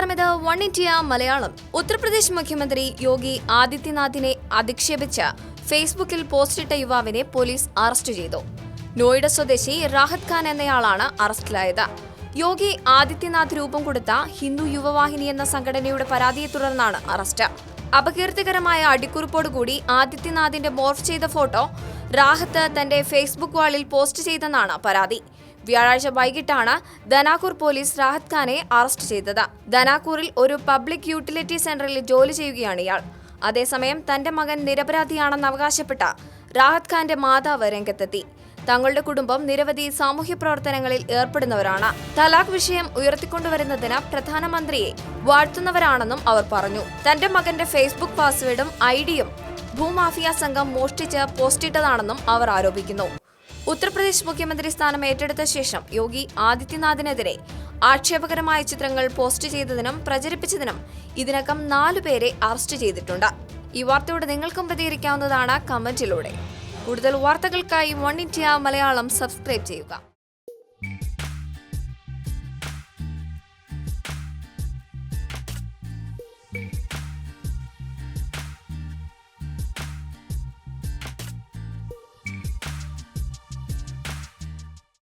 നമസ്കാരം ഇത് one India Malayalam. Uttar Pradesh മുഖ്യമന്ത്രി യോഗി ആദിത്യനാഥിനെ അധിക്ഷേപിച്ച ഫേസ്ബുക്കിൽ പോസ്റ്റിട്ട യുവാവിനെ പോലീസ് അറസ്റ്റ് ചെയ്തു. നോയിഡ സ്വദേശി റാഹത്ത് ഖാൻ എന്നയാളാണ് അറസ്റ്റിലായത്. യോഗി ആദിത്യനാഥ് രൂപം കൊടുത്ത ഹിന്ദു യുവവാഹിനി എന്ന സംഘടനയുടെ പരാതിയെ തുടർന്നാണ് അറസ്റ്റ്. അപകീർത്തികരമായ അടിക്കുറിപ്പോടുകൂടി ആദിത്യനാഥിന്റെ മോർഫ് ചെയ്ത ഫോട്ടോ റാഹത്ത് തന്റെ ഫേസ്ബുക്ക് വാളിൽ പോസ്റ്റ് ചെയ്തെന്നാണ് പരാതി. വ്യാഴാഴ്ച വൈകിട്ടാണ് ദനാക്കൂർ പോലീസ് രാഹത് ഖാനെ അറസ്റ്റ് ചെയ്തത്. ദനാക്കൂറിൽ ഒരു പബ്ലിക് യൂട്ടിലിറ്റി സെന്ററിൽ ജോലി ചെയ്യുകയാണ് ഇയാൾ. അതേസമയം തന്റെ മകൻ നിരപരാധിയാണെന്ന് അവകാശപ്പെട്ട രാഹത് ഖാന്റെ മാതാവ് രംഗത്തെത്തി. തങ്ങളുടെ കുടുംബം നിരവധി സാമൂഹ്യ പ്രവർത്തനങ്ങളിൽ ഏർപ്പെടുന്നവരാണ്. തലാഖ് വിഷയം ഉയർത്തിക്കൊണ്ടുവരുന്നതിന് പ്രധാനമന്ത്രിയെ വാഴ്ത്തുന്നവരാണെന്നും അവർ പറഞ്ഞു. തന്റെ മകന്റെ ഫേസ്ബുക്ക് പാസ്വേഡും ഐഡിയും ഭൂമാഫിയ സംഘം മോഷ്ടിച്ച് പോസ്റ്റിട്ടതാണെന്നും അവർ ആരോപിക്കുന്നു. ഉത്തർപ്രദേശ് മുഖ്യമന്ത്രി സ്ഥാനം ഏറ്റെടുത്ത ശേഷം യോഗി ആദിത്യനാഥിനെതിരെ ആക്ഷേപകരമായ ചിത്രങ്ങൾ പോസ്റ്റ് ചെയ്തതിനും പ്രചരിപ്പിച്ചതിനും ഇതിനകം നാലുപേരെ അറസ്റ്റ് ചെയ്തിട്ടുണ്ട്. ഈ വാർത്തയോട് നിങ്ങൾക്കും പ്രതികരിക്കാവുന്നതാണ് കമന്റിലൂടെ. കൂടുതൽ വാർത്തകൾക്കായി വൺ ഇന്ത്യ മലയാളം സബ്സ്ക്രൈബ് ചെയ്യുക.